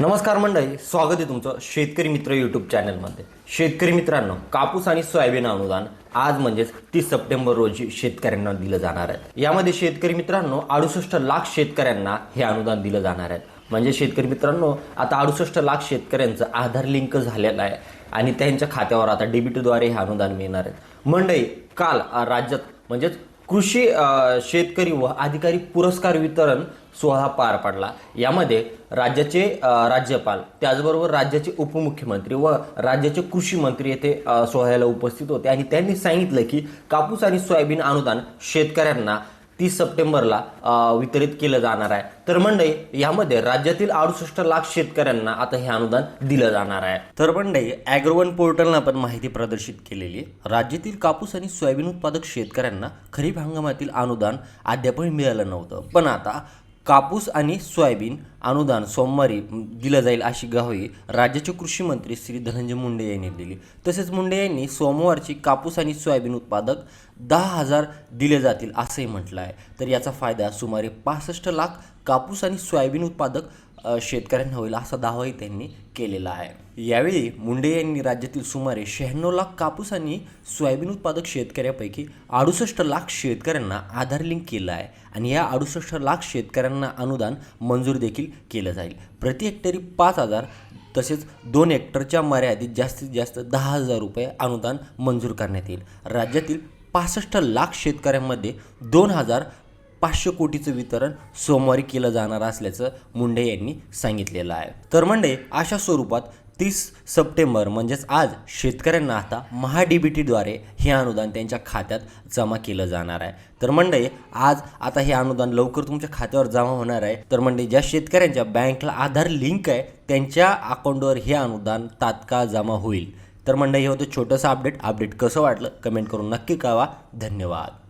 नमस्कार मंडळी स्वागत आहे तुमचं शेतकरी मित्र यूट्यूब चॅनलमध्ये शेतकरी मित्रांनो कापूस आणि सोयाबीन अनुदान आज म्हणजेच तीस सप्टेंबर रोजी शेतकऱ्यांना दिलं जाणार आहे. यामध्ये शेतकरी मित्रांनो अडुसष्ट लाख शेतकऱ्यांना हे अनुदान दिलं जाणार आहे. म्हणजे शेतकरी मित्रांनो आता अडुसष्ट लाख शेतकऱ्यांचं आधार लिंक झालेलं आहे आणि त्यांच्या खात्यावर आता डेबिटद्वारे हे अनुदान मिळणार आहे. मंडळी काल राज्यात म्हणजेच कृषी शेतकरी व अधिकारी पुरस्कार वितरण सोहळा पार पडला. यामध्ये राज्याचे राज्यपाल त्याचबरोबर राज्याचे उपमुख्यमंत्री व राज्याचे कृषी मंत्री येथे सोहळ्याला उपस्थित होते. आणि त्यांनी सांगितलं की कापूस आणि सोयाबीन अनुदान शेतकऱ्यांना तीस सप्टेंबरला वितरित केलं जाणार आहे. तर मंडई यामध्ये राज्यातील अडुसष्ट लाख शेतकऱ्यांना आता हे अनुदान दिलं जाणार आहे. तर मंडई ॲग्रोवन पोर्टलनं पण माहिती प्रदर्शित केलेली आहे. राज्यातील कापूस आणि सोयाबीन उत्पादक शेतकऱ्यांना खरीप हंगामातील अनुदान अद्यापही मिळालं नव्हतं. पण आता कापूस आणि सोयाबीन अनुदान सोमवारी दिलं जाईल अशी ग्वाही राज्याचे कृषी मंत्री श्री धनंजय मुंडे यांनी दिली. तसेच मुंडे यांनी सोमवारची कापूस आणि सोयाबीन उत्पादक दहा हजार दिले जातील असंही म्हटलं आहे. तर याचा फायदा सुमारे पासष्ट लाख कापूस आणि सोयाबीन उत्पादक शेतकऱ्यांना होईल असा दावाही त्यांनी केलेला आहे. यावेळी मुंडे यांनी राज्यातील सुमारे शहाण्णव लाख कापूस आणि सोयाबीन उत्पादक शेतकऱ्यापैकी अडुसष्ट लाख शेतकऱ्यांना आधार लिंक केलं आहे आणि या अडुसष्ट लाख शेतकऱ्यांना अनुदान मंजूर देखील केलं जाईल. प्रति हेक्टरी पाच हजार तसेच दोन हेक्टरच्या मर्यादित जास्तीत जास्त दहा हजार रुपये अनुदान मंजूर करण्यात येईल. राज्यातील पासष्ट लाख शेतकऱ्यांमध्ये दोन हजार पाचशे कोटीचं वितरण सोमवारी केलं जाणार असल्याचं मुंडे यांनी सांगितलेलं आहे. तर म्हणजे अशा स्वरूपात तीस सप्टेंबर म्हणजेच आज शेतकऱ्यांना आता महाडीबीटीद्वारे हे अनुदान त्यांच्या खात्यात जमा केलं जाणार आहे. तर मंडळी आज आता हे अनुदान लवकर तुमच्या खात्यावर जमा होणार आहे. तर म्हणजे ज्या शेतकऱ्यांच्या बँकला आधार लिंक आहे त्यांच्या अकाउंटवर हे अनुदान तात्काळ जमा होईल. तर मंडळी हे होतं छोटंसं अपडेट. अपडेट कसं वाटलं कमेंट करून नक्की कळवा. धन्यवाद.